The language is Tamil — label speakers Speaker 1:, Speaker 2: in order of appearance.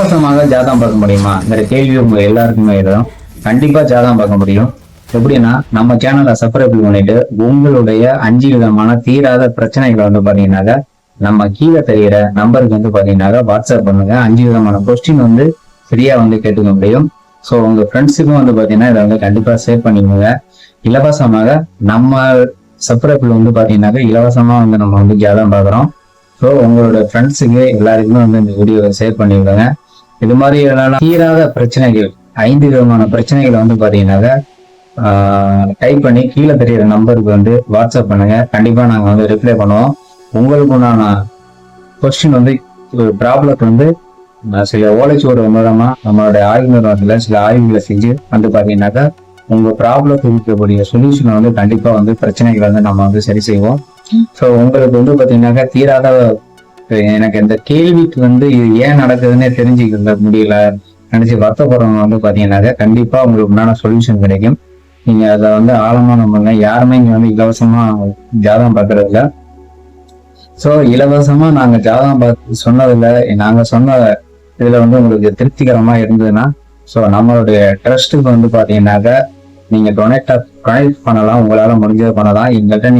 Speaker 1: இலவசமாக ஜாதகம் பார்க்க முடியுமாங்கிற கேள்வி உங்க எல்லாருக்குமே இருக்கும் கண்டிப்பா ஜாதகம் பார்க்க முடியும். எப்படின்னா நம்ம சேனலை சப்ஸ்கிரைப் பண்ணிட்டு உங்களுடைய அஞ்சு விதமான தீராத பிரச்சனைகளை வந்து பாத்தீங்கன்னாக்க நம்ம கீழே தெரிகிற நம்பருக்கு வந்து பாத்தீங்கன்னாக்க வாட்ஸ்அப் பண்ணுங்க. அஞ்சு விதமான கொஸ்டின் வந்து ஃப்ரீயா வந்து கேட்டுக்க முடியும். ஸோ உங்க ஃப்ரெண்ட்ஸுக்கும் வந்து பாத்தீங்கன்னா இதை வந்து கண்டிப்பா ஷேர் பண்ணிக்கோங்க. இலவசமாக நம்ம சப்ஸ்கிரைப்ல வந்து பாத்தீங்கன்னாக்க இலவசமா வந்து நம்ம வந்து ஜாதகம் பார்க்குறோம். ஸோ உங்களோட ஃப்ரெண்ட்ஸுக்கு எல்லாருக்குமே வந்து இந்த வீடியோவை ஷேர் பண்ணிவிடுங்க இது மாதிரி தீராத பிரச்சனைகள் ஐந்து விதமான பிரச்சனைகளை வந்து பாத்தீங்கன்னாக்க டைப் பண்ணி கீழே தெரியிற நம்பருக்கு வந்து வாட்ஸ்அப் பண்ணுங்க. கண்டிப்பா நாங்க வந்து ரிப்ளை பண்ணுவோம். உங்களுக்கு உண்டான கொஸ்டின் வந்து ப்ராப்ளத்தை வந்து சில ஓலைச்சுவடு மூலமா நம்மளுடைய ஆய்வு நிறுவனத்துல சில ஆய்வுகளை செஞ்சு வந்து பாத்தீங்கன்னாக்கா உங்க ப்ராப்ளத்துக்கு இருக்கக்கூடிய சொல்யூஷனை வந்து கண்டிப்பா வந்து பிரச்சனைகளை வந்து நம்ம வந்து சரி செய்வோம். ஸோ உங்களுக்கு வந்து பாத்தீங்கன்னாக்கா தீராத எனக்கு இந்த கேள்விக்கு வந்து இது ஏன் நடக்குதுன்னே தெரிஞ்சுக்க முடியல. நினைச்சு வருத்தப்படுறவங்க வந்து பாத்தீங்கன்னாக்கா கண்டிப்பா உங்களுக்கு உண்டான சொல்யூஷன் கிடைக்கும். நீங்க அதை வந்து ஆழமான முறையில யாருமே இங்க வந்து இலவசமா ஜாதகம் பார்க்கறது இல்ல ஸோ இலவசமா நாங்க ஜாதகம் பார்த்து சொன்னதுல நாங்க சொன்ன இதுல வந்து உங்களுக்கு திருப்திகரமா இருந்ததுன்னா ஸோ நம்மளுடைய ட்ரஸ்ட்டுக்கு வந்து பாத்தீங்கன்னாக்கா நீங்க டொனேட் டொனேட் பண்ணலாம். உங்களால முடிஞ்சதை பண்ணலாம். எங்கள்கிட்ட